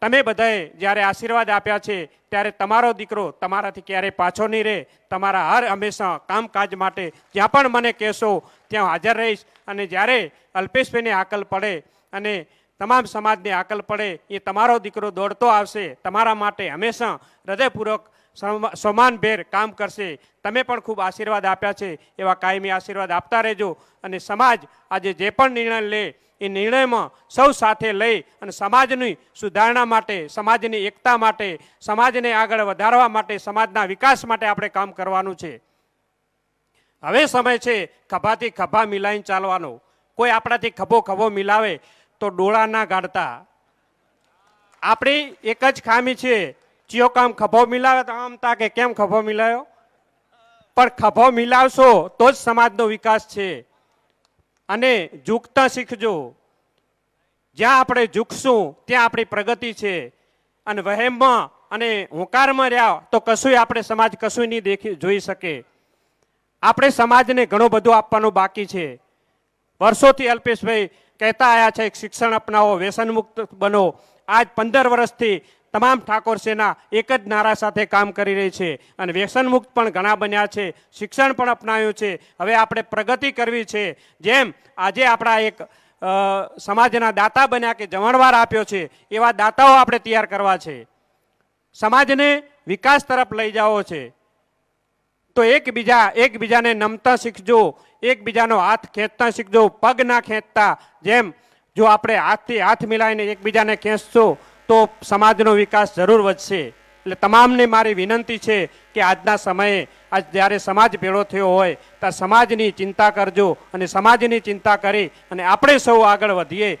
તમે બધાએ જ્યારે આશીર્વાદ આપ્યા છે, ત્યારે તમારો દીકરો તમારાથી ક્યારેય પાછો નહીં રહે. તમારા હર હંમેશા કામકાજ માટે જ્યાં પણ મને કહેશો, ત્યાં હાજર રહીશ. અને જ્યારે અલ્પેશભાઈને આકલ પડે અને તમામ સમાજને આકલ પડે, એ તમારો દીકરો દોડતો આવશે. તમારા માટે હંમેશા હૃદયપૂર્વક સમ- સમાનભેર કામ કરશે. તમે પણ ખૂબ આશીર્વાદ આપ્યા છે. એવા કાયમી આશીર્વાદ આપતા રહેજો. અને સમાજ આજે જે પણ નિર્ણય લે એ નિર્ણયમાં સૌ સાથે લઈ અને સમાજની સુધારણા માટે, સમાજની એકતા માટે, સમાજને આગળ વધારવા માટે, સમાજના વિકાસ માટે આપણે કામ કરવાનું છે. હવે સમય છે ખભાથી ખભા મિલાઈને ચાલવાનો. કોઈ આપણાથી ખભો ખભો મિલાવે તો ડોળા ના ગાડતા. આપણી એક જ ખામી છે, ચિયો કામ ખભો મિલાવે તો આમ તા કે કેમ ખભો મિલાયો? પણ ખભો મિલાવશો તો જ સમાજનો વિકાસ છે. અને ઝૂકતા શીખજો. જ્યાં આપણે ઝૂકશું ત્યાં આપણી પ્રગતિ છે. અને વહેમમાં અને હોંકારમાં રહ્યા, તો કશું આપણે સમાજ કશું નહીં દેખી, જોઈ શકે. આપણે સમાજને ઘણું બધું આપવાનું બાકી છે. વર્ષોથી અલ્પેશભાઈ કહેતા આવ્યા છે શિક્ષણ અપનાવો વ્યસન મુક્ત બનો. આજ પંદર વર્ષથી તમામ ઠાકોર સેના એક જ નારા સાથે કામ કરી રહી છે અને વ્યસન મુક્ત પણ ઘણા બન્યા છે, શિક્ષણ પણ અપનાવ્યું છે. હવે આપણે પ્રગતિ કરવી છે. જેમ આજે આપણા એક સમાજના દાતા બન્યા કે જમણવાર આપ્યો છે, એવા દાતાઓ આપણે તૈયાર કરવા છે. સમાજને વિકાસ તરફ લઈ જવો છે. તો એકબીજા, એકબીજાને નમતા શીખજો, એકબીજાનો હાથ ખેંચતા શીખજો, પગ ના ખેંચતા. જેમ જો આપણે હાથથી હાથ મિલાવીને એકબીજાને ખેંચશો તો સમાજનો વિકાસ જરૂર વધશે. એટલે તમામને મારી વિનંતી છે કે આજના સમયે, આજ જ્યારે સમાજ ભેળો થયો હોય ત્યારે સમાજની ચિંતા કરજો અને સમાજની ચિંતા કરી અને આપણે સૌ આગળ વધીએ.